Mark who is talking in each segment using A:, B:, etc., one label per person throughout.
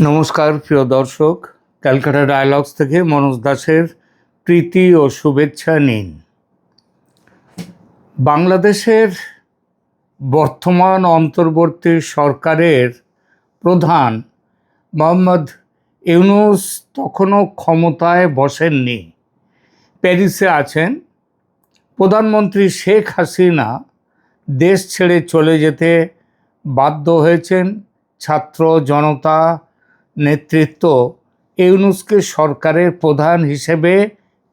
A: নমস্কার, প্রিয় দর্শক। ক্যালকাটা ডায়ালগস থেকে মনোজ দাসের প্রীতি ও শুভেচ্ছা নিন। বাংলাদেশের বর্তমান অন্তর্বর্তী সরকারের প্রধান মোহাম্মদ ইউনুস তখনও ক্ষমতায় বসেননি। প্যারিসে আছেন। প্রধানমন্ত্রী শেখ হাসিনা দেশ ছেড়ে চলে যেতে বাধ্য হয়েছেন। ছাত্র জনতা নেতৃত্ব ইউনুসকে সরকারের প্রধান হিসেবে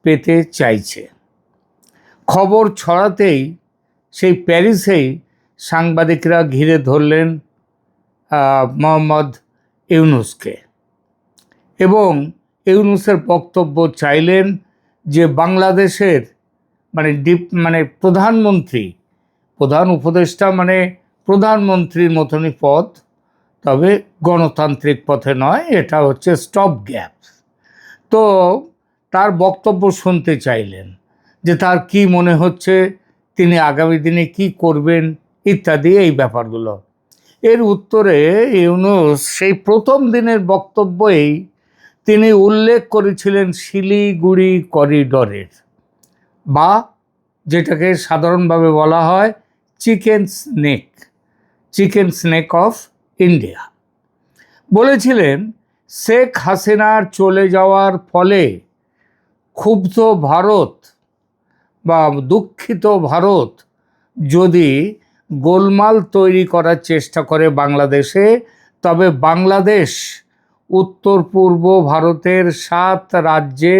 A: পেতে চাইছে। খবর ছড়াতেই সেই প্যারিসেই সাংবাদিকরা ঘিরে ধরলেন মোহাম্মদ ইউনুসকে। এবং ইউনুসের বক্তব্য চাইলেন যে বাংলাদেশের মানে ডিপ মানে প্রধানমন্ত্রী, প্রধান উপদেষ্টা মানে প্রধানমন্ত্রীর মতনই পদ তবে গণতান্ত্রিক পথে নয়, এটা হচ্ছে স্টপ গ্যাপ তো তার বক্তব্য শুনতে চাইলেন যে তার কি মনে হচ্ছে, তিনি আগামী দিনে কি করবেন, ইত্যাদি, এই ব্যাপারগুলো। এর উত্তরে ইউনুস সেই প্রথম দিনের বক্তব্যেই তিনি উল্লেখ করেছিলেন শিলিগুড়ি করিডরের বা যেটাকে সাধারণভাবে বলা হয় chicken neck chicken neck of India. বলেছিলেন, শেখ হাসিনার চলে যাওয়ার ফলে ক্ষুব্ধ ভারত বা দুঃখিত ভারত যদি গোলমাল তৈরি করার চেষ্টা করে বাংলাদেশে, তবে বাংলাদেশ উত্তর পূর্ব ভারতের সাত রাজ্যে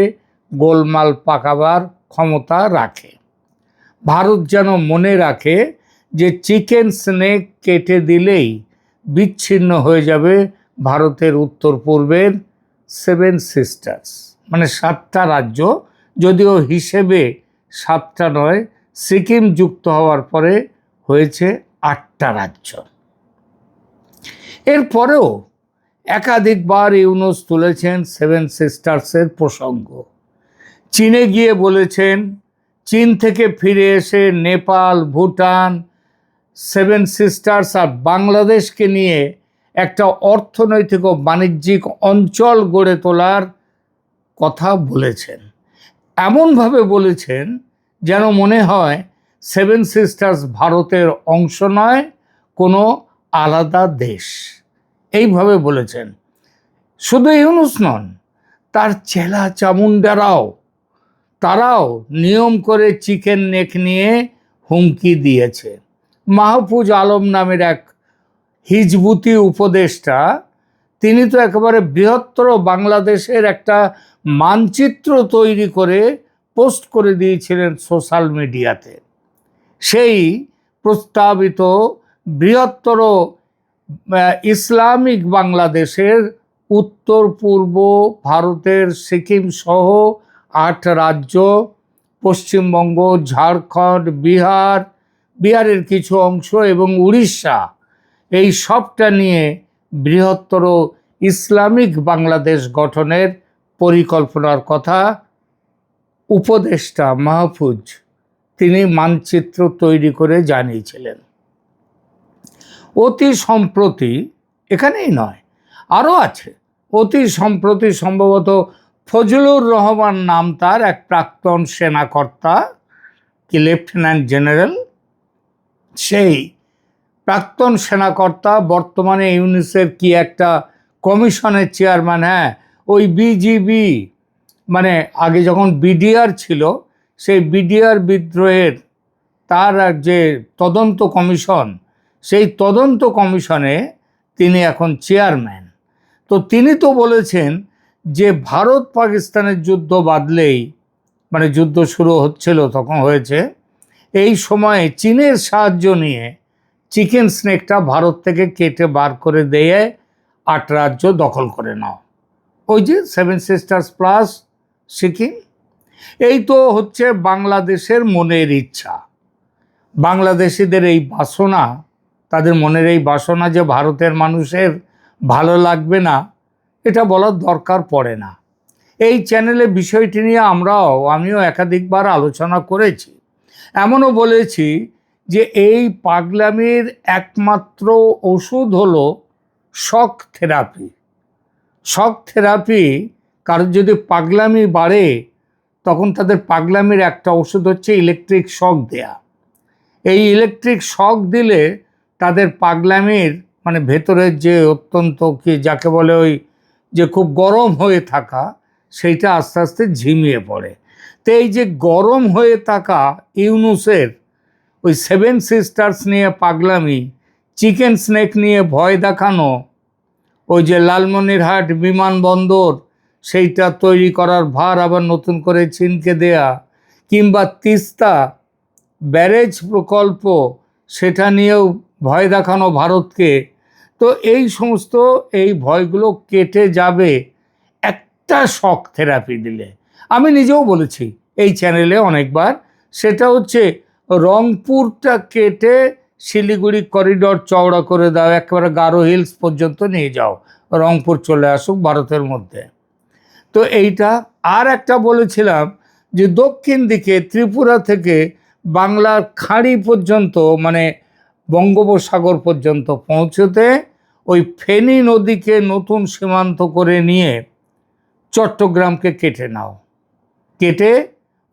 A: গোলমাল পাকাবার ক্ষমতা রাখে। ভারত যেন মনে রাখে যে চিকেন স্নেক কেটে দিলেই বিচ্ছিন্ন হয়ে যাবে ভারতের উত্তর পূর্বের সেভেন সিস্টার্স মানে সাতটা রাজ্য, যদিও হিসেবে সাতটা নয়, সিকিম যুক্ত হওয়ার পরে হয়েছে আটটা রাজ্য। এরপরেও একাধিকবার ইউনুস তুলেছেন সেভেন সিস্টার্সের প্রসঙ্গ। চীনে গিয়ে বলেছেন, চীন থেকে ফিরে এসে নেপাল, ভুটান সেভেন সিস্টার্স আর বাংলাদেশকে নিয়ে একটা অর্থনৈতিক ও বাণিজ্যিক অঞ্চল গড়ে তোলার কথা বলেছেন। এমনভাবে বলেছেন যেন মনে হয় সেভেন সিস্টার্স ভারতের অংশ নয়, কোনো আলাদা দেশ। এইভাবে বলেছেন। শুধু ইউনুস নন, তার চেলা চামুন্ডারাও তারাও নিয়ম করে চিকেন নেক নিয়ে হুমকি দিয়েছে। মাহফুজ আলম নামের এক হিজবুতি উপদেষ্টা, তিনি তো একেবারে বৃহত্তর বাংলাদেশের একটা মানচিত্র তৈরি করে পোস্ট করে দিয়েছিলেন সোশ্যাল মিডিয়াতে। সেই প্রস্তাবিত বৃহত্তর ইসলামিক বাংলাদেশের উত্তর, পূর্ব ভারতের সিকিম সহ আট রাজ্য, পশ্চিমবঙ্গ, ঝাড়খণ্ড, বিহার বিহারের কিছু অংশ এবং উড়িষ্যা, এই সবটা নিয়ে বৃহত্তর ইসলামিক বাংলাদেশ গঠনের পরিকল্পনার কথা উপদেষ্টা মাহফুজ তিনি মানচিত্র তৈরি করে জানিয়েছিলেন। অতি সম্প্রতি, এখানেই নয়, আরও আছে। অতি সম্প্রতি সম্ভবত ফজলুর রহমান নাম তার এক প্রাক্তন সেনাকর্তা, কি লেফটেন্যান্ট জেনারেল সেই প্রাক্তন সেনাকর্তা, বর্তমানে ইউনিসের কি একটা কমিশনের চেয়ারম্যান হ্যাঁ ওই বিজিবি মানে আগে যখন বিডিআর ছিল, সেই বিডিআর বিদ্রোহের তার যে তদন্ত কমিশন, সেই তদন্ত কমিশনে তিনি এখন চেয়ারম্যান। তো তিনি তো বলেছেন যে ভারত পাকিস্তানের যুদ্ধ বাদলেই মানে যুদ্ধ শুরু হচ্ছিল, তখন হয়েছে এই সময়ে চীনের সাহায্য নিয়ে চিকেন স্নেকটা ভারত থেকে কেটে বার করে দিয়ে আট রাজ্য দখল করে নাও। ওই যে সেভেন সিস্টার্স প্লাস সিকিম, এই তো হচ্ছে বাংলাদেশের মনের ইচ্ছা। বাংলাদেশিদের এই বাসনা, তাদের মনের এই বাসনা যে ভারতের মানুষের ভালো লাগবে না, এটা বলার দরকার পড়ে না। এই চ্যানেলে বিষয়টি নিয়ে আমরাও, আমিও একাধিকবার আলোচনা করেছি। এমনও বলেছি যে এই পাগলামির একমাত্র ওষুধ হলো শক থেরাপি। শক থেরাপি কারোর যদি পাগলামি বাড়ে, তখন তাদের পাগলামির একটা ওষুধ হচ্ছে ইলেকট্রিক শক দেয়া। এই ইলেকট্রিক শক দিলে তাদের পাগলামির মানে ভেতরের যে অত্যন্ত কি যাকে বলে ওই যে খুব গরম হয়ে থাকা, সেইটা আস্তে আস্তে ঝিমিয়ে পড়ে। তো এই যে গরম হয়ে থাকা ইউনুসের ওই সেভেন সিস্টার্স নিয়ে পাগলামি, চিকেন স্নেক নিয়ে ভয় দেখানো, ওই যে লালমনিরহাট বিমানবন্দর সেইটা তৈরি করার ভার আবার নতুন করে চীনকে দেয়া, কিংবা তিস্তা ব্যারেজ প্রকল্প, সেটা নিয়েও ভয় দেখানো ভারতকে। তো এই সমস্ত এই ভয়গুলো কেটে যাবে একটা শখ থেরাপি দিলে। আমি নিজেও বলেছি এই চ্যানেলে অনেকবার। সেটা হচ্ছে রংপুরটা কেটে শিলিগুড়ি করিডর চওড়া করে দাও, একেবারে গারো হিলস পর্যন্ত নিয়ে যাও। রংপুর চলে আসুক ভারতের মধ্যে। তো এইটা আর একটা বলেছিলাম যে দক্ষিণ দিকে ত্রিপুরা থেকে বাংলার খাঁড়ি পর্যন্ত মানে বঙ্গোপসাগর পর্যন্ত পৌঁছতে ওই ফেনী নদীকে নতুন সীমান্ত করে নিয়ে চট্টগ্রামকে কেটে নাও। কেটে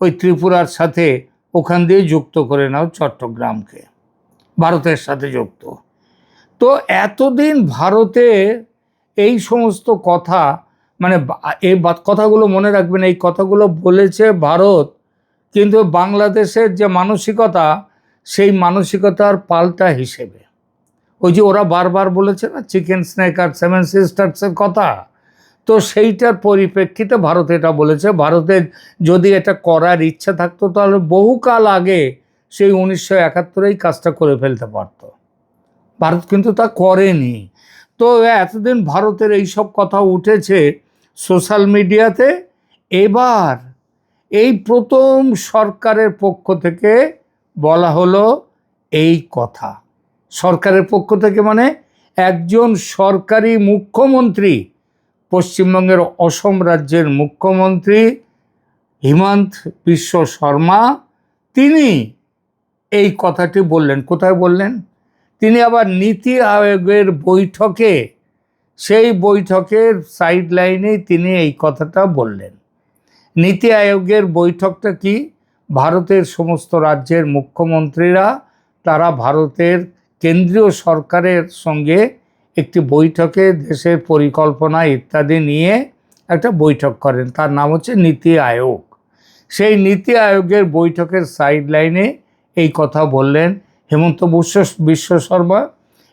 A: ওই ত্রিপুরার সাথে ওখান দিয়ে যুক্ত করে নাও চট্টগ্রামকে। ভারতের সাথে যুক্ত। তো এতদিন ভারতে এই সমস্ত কথা মানে এই কথাগুলো মনে রাখবেন, এই কথাগুলো বলেছে ভারত, কিন্তু বাংলাদেশের যে মানসিকতা, সেই মানসিকতার পাল্টা হিসেবে। ওই যে ওরা বারবার বলেছে না, চিকেন স্নেক আর সেভেন সিস্টার্সের কথা? তো সেইটার পরিপ্রেক্ষিতে ভারত এটা বলেছে। ভারতের যদি এটা করার ইচ্ছা থাকতো, তাহলে বহুকাল আগে সেই উনিশশো একাত্তরেই কাজটা করে ফেলতে পারত। ভারত কিন্তু তা করেনি। তো এতদিন ভারতের এই সব কথা উঠেছে সোশ্যাল মিডিয়াতে। এবার এই প্রথম সরকারের পক্ষ থেকে বলা হলো এই কথা। সরকারের পক্ষ থেকে মানে একজন সরকারি মুখ্যমন্ত্রী পশ্চিমবঙ্গের অসম রাজ্যের মুখ্যমন্ত্রী হিমন্ত বিশ্ব শর্মা, তিনি এই কথাটি বললেন। কোথায় বললেন? তিনি আবার নীতি আয়োগের বৈঠকে, সেই বৈঠকের সাইড লাইনে তিনি এই কথাটা বললেন। নীতি আয়োগের বৈঠকটা কি? ভারতের সমস্ত রাজ্যের মুখ্যমন্ত্রীরা, তারা ভারতের কেন্দ্রীয় সরকারের সঙ্গে একটি বৈঠকে দেশের পরিকল্পনা ইত্যাদি নিয়ে একটা বৈঠক করেন। তার নাম হচ্ছে নীতি আয়োগ। সেই নীতি আয়োগের বৈঠকের সাইড লাইনে এই কথা বললেন হেমন্ত বিশ্ব বিশ্ব শর্মা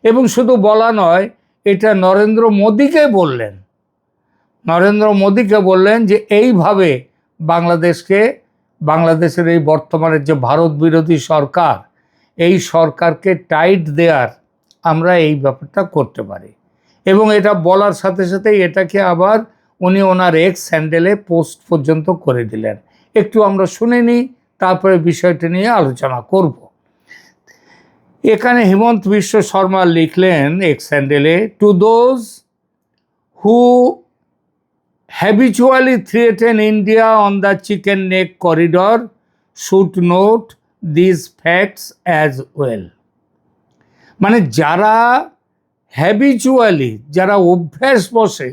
A: এবং শুধু বলা নয়, এটা নরেন্দ্র মোদীকে বললেন। নরেন্দ্র মোদীকে বললেন যে এইভাবে বাংলাদেশকে, বাংলাদেশের এই বর্তমানের যে ভারত বিরোধী সরকার, এই সরকারকে টাইট দেওয়ার আমরা এই ব্যাপারটা করতে পারি। এবং এটা বলার সাথে সাথেই এটাকে আবার উনি ওনার এক্স স্যান্ডেলে পোস্ট পর্যন্ত করে দিলেন। একটু আমরা শুনে নিই, তারপরে বিষয়টি নিয়ে আলোচনা করব। এখানে হেমন্ত বিশ্ব শর্মা লিখলেন X স্যান্ডেলে to those who habitually threaten India on the chicken neck corridor, should note these facts as well. মানে যারা হ্যাবিচুয়ালি যারা অভ্যাস বসে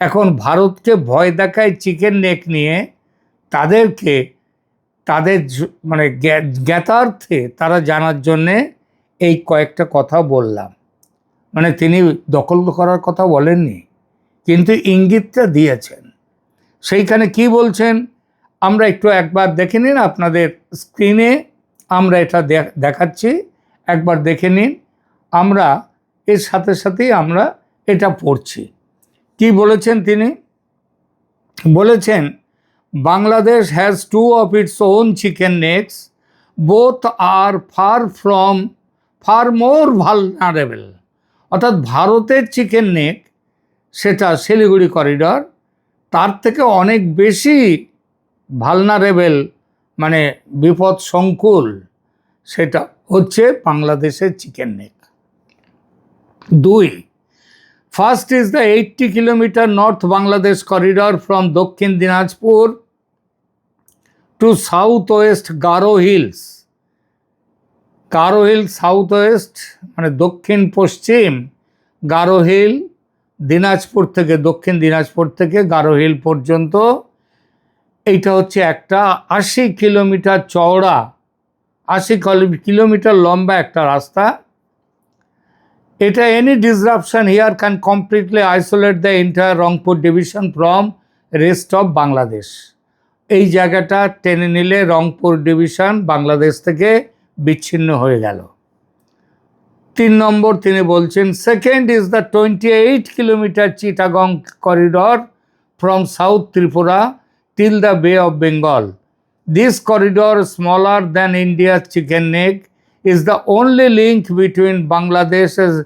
A: এখন ভারতকে ভয় দেখায় চিকেন নেক নিয়ে, তাদেরকে, তাদের মানে জ্ঞাতার্থে তারা জানার জন্যে এই কয়েকটা কথা বললাম। মানে তিনি দখল করার কথা বলেননি, কিন্তু ইঙ্গিতটা দিয়েছেন। সেইখানে কি বলছেন? আমরা একটু একবার দেখে নিন আপনাদের স্ক্রিনে আমরা এটা দেখাচ্ছি। একবার দেখে নিন, আমরা এর সাথে সাথেই আমরা এটা পড়ছি। কি বলেছেন তিনি? বলেছেন, Bangladesh has two of its own chicken necks both are far from far more vulnerable অর্থাৎ ভারতের চিকেন নেক সেটা শিলিগুড়ি করিডর তার থেকে অনেক বেশি ভালনারেবেল মানে বিপদ সংকুল সেটা হচ্ছে বাংলাদেশের চিকেন নেক। দুই, first is the eighty kilometre north Bangladesh corridor from Dakshin Dinajpur to south west Garo hills. Garo hill south west মানে দক্ষিণ পশ্চিম গারো হিল, দিনাজপুর থেকে দক্ষিণ দিনাজপুর থেকে গারো হিল পর্যন্ত। এইটা হচ্ছে একটা আশি কিলোমিটার চওড়া আশি কিলোমিটার লম্বা একটা রাস্তা। এটা any disruption here can completely isolate the entire Rangpur division from rest of Bangladesh এই জায়গাটা টেনে নিলে রংপুর ডিভিশন বাংলাদেশ থেকে বিচ্ছিন্ন হয়ে গেল। তিন নম্বর তিনি বলছেন second is the twenty eight kilometre Chittagong corridor from south Tripura till the bay of Bengal this corridor smaller than ইন্ডিয়ার chicken neck is the only link between Bangladesh's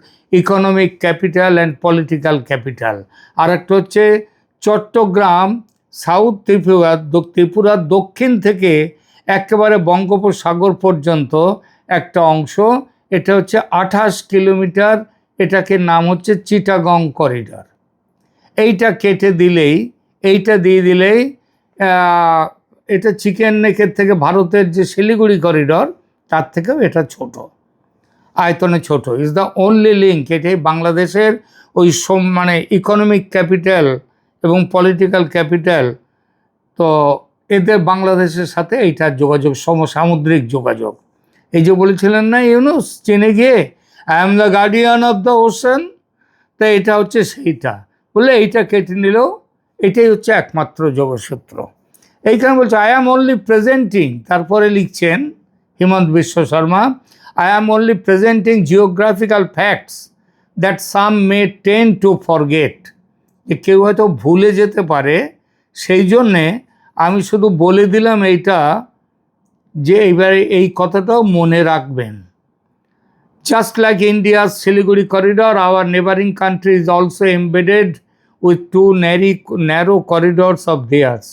A: economic capital and political capital. আর একটা হচ্ছে Chittagong south Tripura দ- ত্রিপুরার দক্ষিণ থেকে একেবারে বঙ্গোপসাগর পর্যন্ত একটা অংশ। এটা হচ্ছে আঠাশ কিলোমিটার। এটাকে নাম হচ্ছে চিটাগং করিডর এইটা কেটে দিলেই, এইটা দিয়ে দিলেই এটা চিকেন নেকের থেকে ভারতের যে শিলিগুড়ি করিডর, তার থেকেও এটা ছোট। আয়তনে ছোট। ইজ দ্য অনলি লিঙ্ক এটাই বাংলাদেশের ওই সম মানে ইকোনমিক ক্যাপিটাল এবং পলিটিক্যাল ক্যাপিটাল তো এদের বাংলাদেশের সাথে এইটা যোগাযোগ, সমসামুদ্রিক যোগাযোগ। এই যে বলেছিলেন না ইউনুস, চীনে গিয়ে I am the guardian of the ocean তো এটা হচ্ছে সেইটা। বলে এইটা কেটে নিলেও এটাই হচ্ছে একমাত্র যোগসূত্র এইখানে বলছে আই অ্যাম অনলি প্রেজেন্টিং তারপরে লিখছেন Himanta Biswa Sarma I am only presenting geographical facts that some may tend to forget যে কেউ হয়তো ভুলে যেতে পারে, সেই জন্যে আমি শুধু বলে দিলাম এইটা যে এইবারে এই কথাটাও মনে রাখবেন। Just like India's Siliguri corridor our neighbouring country is also embedded with two narry narrow corridors of theirs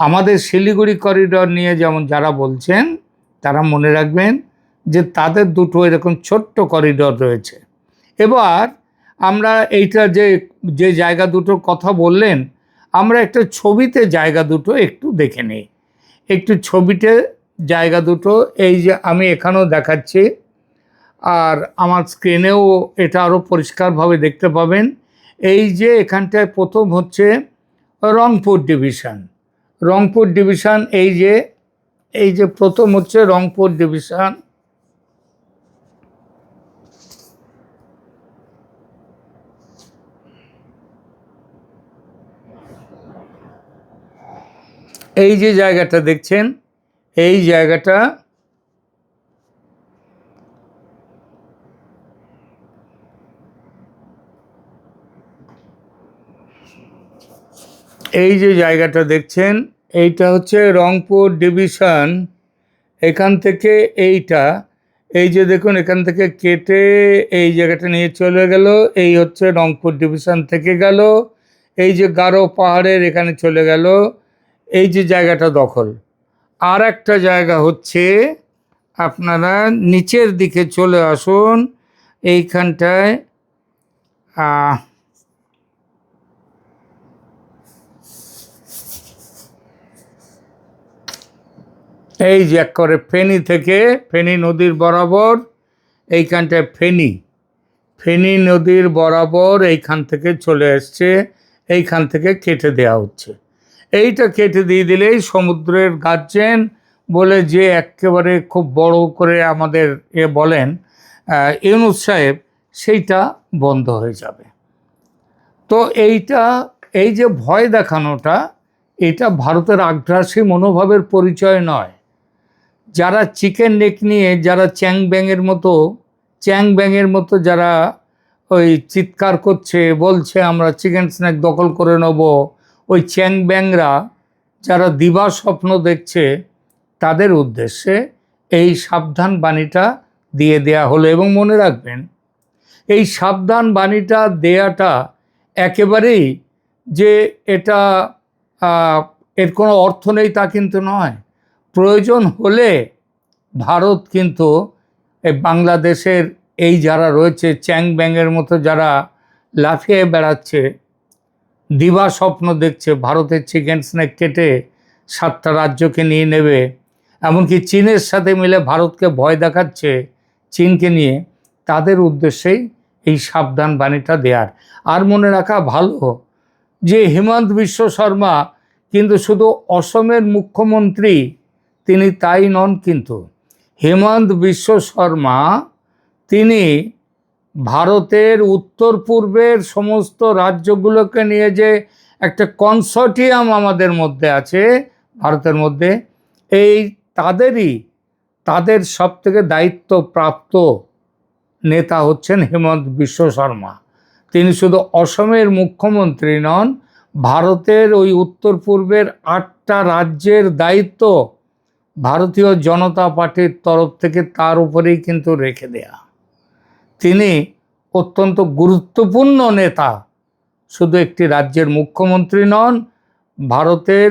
A: আমাদের শিলিগুড়ি করিডর নিয়ে যেমন যারা বলছেন, তারা মনে রাখবেন যে তাদের দুটো এরকম ছোট্ট করিডর রয়েছে। এবার আমরা এইটা যে যে জায়গা দুটোর কথা বললেন, আমরা একটা ছবিতে জায়গা দুটো একটু দেখে নিই। একটু ছবিতে জায়গা দুটো, এই যে আমি এখানেও দেখাচ্ছি, আর আমার স্ক্রিনেও এটা আরও পরিষ্কারভাবে দেখতে পাবেন। এই যে এখানটায় প্রথম হচ্ছে রংপুর ডিভিশন। রংপুর ডিভিশন, এই যে এই যে প্রথম হচ্ছে রংপুর ডিভিশন। এই যে জায়গাটা দেখছেন, এই জায়গাটা এই যে জায়গাটা দেখছেন, এইটা হচ্ছে রংপুর ডিভিশন। এখান থেকে এইটা, এই যে দেখুন, এখান থেকে কেটে এই জায়গাটা নিয়ে চলে গেল, এই হচ্ছে রংপুর ডিভিশন থেকে গেল, এই যে গারো পাহাড়ের এখানে চলে গেল, এই যে জায়গাটা দখল। আর একটা জায়গা হচ্ছে, আপনারা নিচের দিকে চলে আসুন, এইখানটায় এই যে করে ফেনী থেকে, ফেনী নদীর বরাবর, এইখানটায় ফেনী। ফেনী নদীর বরাবর এইখান থেকে চলে এসছে, এইখান থেকে কেটে দেওয়া হচ্ছে। এইটা কেটে দিয়ে দিলেই সমুদ্রের গার্জেন বলে যে একেবারে খুব বড় করে আমাদের এ বলেন ইউনুস সাহেব, সেইটা বন্ধ হয়ে যাবে। তো এইটা, এই যে ভয় দেখানোটা, এটা ভারতের আগ্রাসী মনোভাবের পরিচয় নয়। যারা চিকেন নেক নিয়ে, যারা চ্যাং ব্যাংয়ের মতো, চ্যাং ব্যাংয়ের মতো যারা ওই চিৎকার করছে, বলছে আমরা চিকেন স্ন্যাক দখল করে নেব, ওই চ্যাং ব্যাংরা যারা দিবা স্বপ্ন দেখছে, তাদের উদ্দেশ্যে এই সাবধান বাণীটা দিয়ে দেয়া হলো। এবং মনে রাখবেন, এই সাবধান বাণীটা দেয়াটা একেবারেই যে এটা এর কোনো অর্থ নেই তা কিন্তু নয়। প্রয়োজন হলে ভারত কিন্তু এই বাংলাদেশের এই যারা রয়েছে, চ্যাং ব্যাংয়ের মতো যারা লাফিয়ে বেড়াচ্ছে, দিবা স্বপ্ন দেখছে, ভারতের চিকেন স্ন্যাক কেটে সাতটা রাজ্যকে নিয়ে নেবে, এমনকি চীনের সাথে মিলে ভারতকে ভয় দেখাচ্ছে চীনকে নিয়ে, তাদের উদ্দেশ্যেই এই সাবধান বাণীটা দেয়ার। আর মনে রাখা ভালো যে হেমন্ত বিশ্ব শর্মা কিন্তু শুধু অসমের মুখ্যমন্ত্রী তিনি তাই নন কিন্তু। হেমন্ত বিশ্ব শর্মা, তিনি ভারতের উত্তর পূর্বের সমস্ত রাজ্যগুলোকে নিয়ে যে একটা কনসর্টিয়াম আমাদের মধ্যে আছে, ভারতের মধ্যে, এই তাদেরই, তাদের সব থেকে দায়িত্বপ্রাপ্ত নেতা হচ্ছেন হেমন্ত বিশ্ব শর্মা। তিনি শুধু অসমের মুখ্যমন্ত্রী নন, ভারতের ওই উত্তর পূর্বের আটটা রাজ্যের দায়িত্ব ভারতীয় জনতা পার্টির তরফ থেকে তার উপরেই কিন্তু রেখে দেয়া। তিনি অত্যন্ত গুরুত্বপূর্ণ নেতা, শুধু একটি রাজ্যের মুখ্যমন্ত্রী নন, ভারতের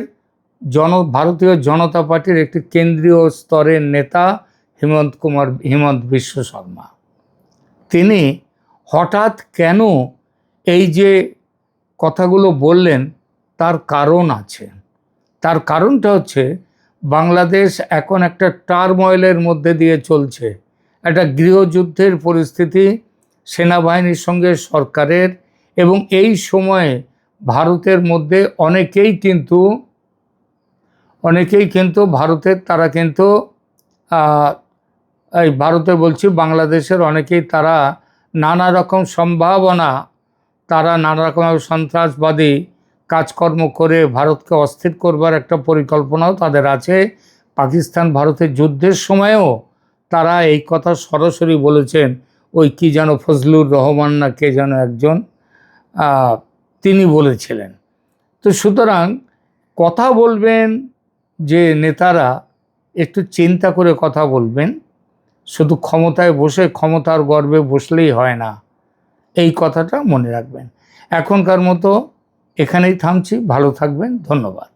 A: জন, ভারতীয় জনতা পার্টির একটি কেন্দ্রীয় স্তরের নেতা হিমন্ত কুমার, হিমন্ত বিশ্ব শর্মা। তিনি হঠাৎ কেন এই যে কথাগুলো বললেন, তার কারণ আছে। তার কারণটা হচ্ছে বাংলাদেশ এখন একটা টার্ময়েলের মধ্যে দিয়ে চলছে। একটা গৃহযুদ্ধের পরিস্থিতি, সেনাবাহিনীর সঙ্গে সরকারের এবং এই সময়ে ভারতের মধ্যে অনেকেই কিন্তু অনেকেই কিন্তু ভারতের, তারা কিন্তু এই ভারতে বলছি বাংলাদেশের অনেকেই তারা নানা রকম সম্ভাবনা, তারা নানা রকম সন্ত্রাসবাদী কাজকর্ম করে ভারতকে অস্থির করবার একটা পরিকল্পনাও তাদের আছে। পাকিস্তান ভারতের যুদ্ধের সময়েও তারা এই কথা সরাসরি বলেছেন, ওই কি যেন ফজলুর রহমান না কে যেন একজন তিনি বলেছিলেন। তো সুতরাং কথা বলবেন যে নেতারা, একটু চিন্তা করে কথা বলবেন। শুধু ক্ষমতায় বসে, ক্ষমতার গর্বে বসলেই হয় না। এই কথাটা মনে রাখবেন। এখনকার মতো এখানেই থামছি ভালো থাকবেন ধন্যবাদ।